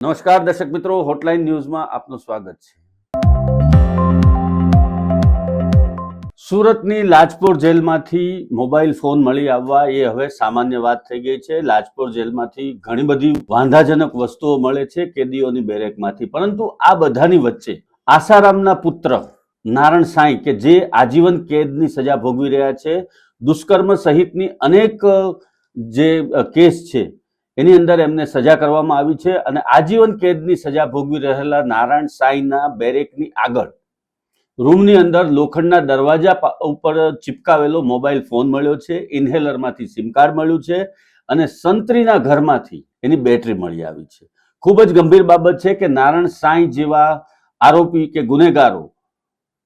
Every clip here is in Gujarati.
નમસ્કાર દર્શક મિત્રો હોટલાઇન ન્યૂઝમાં આપનું સ્વાગત છે. સુરતની લાજપોર જેલમાંથી મોબાઈલ ફોન મળી આવવા એ હવે સામાન્ય વાત થઈ ગઈ છે. લાજપોર જેલમાંથી ઘણી બધી વાંધાજનક વસ્તુઓ મળે છે, કેદીઓની બેરેકમાંથી. પરંતુ આ બધાની વચ્ચે આસારામના પુત્ર નારણ સાંઈ કે જે આજીવન કેદની સજા ભોગવી રહ્યા છે, દુષ્કર્મ સહિતની અનેક જે કેસ છે એની અંદર એમને સજા કરવામાં આવી છે અને આજીવન કેદની સજા ભોગવી રહેલા નારાયણ સાંઈના બેરેકની આગળ. રૂમની અંદર લોખંડના દરવાજા ઉપર ચિપકાવેલો મોબાઈલ ફોન મળ્યો છે, ઇન્હેલરમાંથી સિમ કાર્ડ મળ્યું છે અને સંતરીના ઘરમાંથી એની બેટરી મળી આવી છે. ખૂબ જ ગંભીર બાબત છે કે નારાયણ સાંઈ જેવા આરોપી કે ગુનેગારો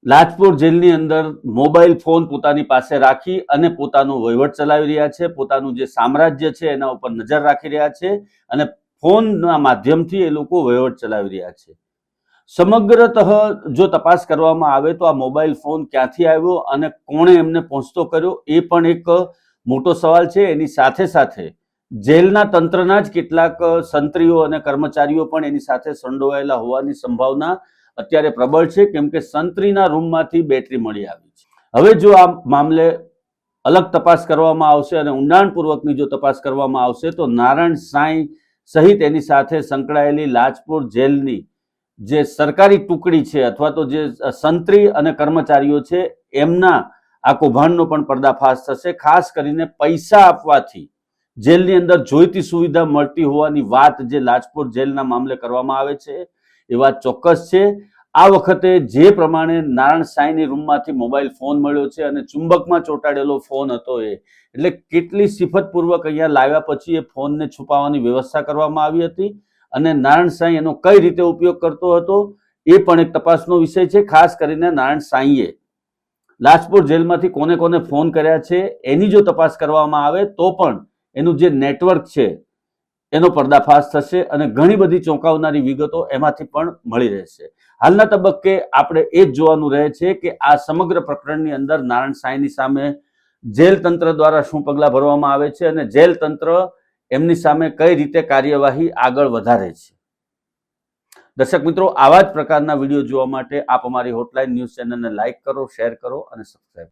લાજપોર જેલની અંદર મોબાઈલ ફોન પોતાની પાસે રાખી અને પોતાનો વહીવટ ચલાવી રહ્યા છે. પોતાનું જે સામ્રાજ્ય છે એના ઉપર નજર રાખી રહ્યા છે અને ફોનના માધ્યમથી એ લોકો વહીવટ ચલાવી રહ્યા છે. સમગ્રતઃ જો તપાસ કરવામાં આવે તો આ મોબાઈલ ફોન ક્યાંથી આવ્યો અને કોણે એમને પહોંચતો કર્યો એ પણ એક મોટો સવાલ છે. એની સાથે સાથે જેલના તંત્રના જ કેટલાક સંત્રીઓ અને કર્મચારીઓ પણ એની સાથે સંડોવાયેલા હોવાની સંભાવના અત્યારે પ્રબળ છે, કેમ કે સંત્રીના રૂમમાંથી બેટરી મળી આવી છે. હવે જો આ મામલે અલગ તપાસ કરવામાં આવશે અને ઊંડાણપૂર્વકની જો તપાસ કરવામાં આવશે, તો નારાયણ સાંઈ સહિત એની સાથે સંકળાયેલી લાજપુર જેલની જે સરકારી ટુકડી છે અથવા તો જે સંત્રી અને કર્મચારીઓ છે, એમના આ કૌભાંડનો પણ પર્દાફાશ થશે. ખાસ કરીને પૈસા આપવાથી જેલની અંદર જોઈતી સુવિધા મળતી હોવાની વાત જે લાજપુર જેલના મામલે કરવામાં આવે છે એ વાત ચોક્કસ છે. આ વખતે જે પ્રમાણે નારાયણ સાંઈની રૂમમાંથી મોબાઈલ ફોન મળ્યો છે અને ચુંબકમાં ચોંટાડેલો ફોન હતો એ, એટલે કેટલી સિફતપૂર્વક અહીંયા લાવ્યા પછી એ ફોનને છુપાવવાની વ્યવસ્થા કરવામાં આવી હતી અને નારાયણ સાંઈ એનો કઈ રીતે ઉપયોગ કરતો હતો એ પણ એક તપાસનો વિષય છે, ખાસ કરીને નારાયણ સાંઈએ. લાજપુર જેલમાંથી કોને કોને ફોન કર્યા છે એની જો તપાસ કરવામાં આવે તો પણ એનું જે નેટવર્ક છે એનો પર્દાફાશ થશે અને ઘણી બધી ચોંકાવનારી વિગતો એમાંથી પણ મળી રહેશે. હાલના તબક્કે આપણે એ જ જોવાનું રહે છે કે આ સમગ્ર પ્રકરણની અંદર નારાયણ સાંઈની સામે જેલ તંત્ર દ્વારા શું પગલાં ભરવામાં આવે છે અને જેલ તંત્ર એમની સામે કઈ રીતે કાર્યવાહી આગળ વધારે છે. દર્શક મિત્રો, આવા જ પ્રકારના વીડિયો જોવા માટે આપ અમારી હોટલાઇન ન્યૂઝ ચેનલને લાઇક કરો, શેર કરો અને સબસ્ક્રાઇબ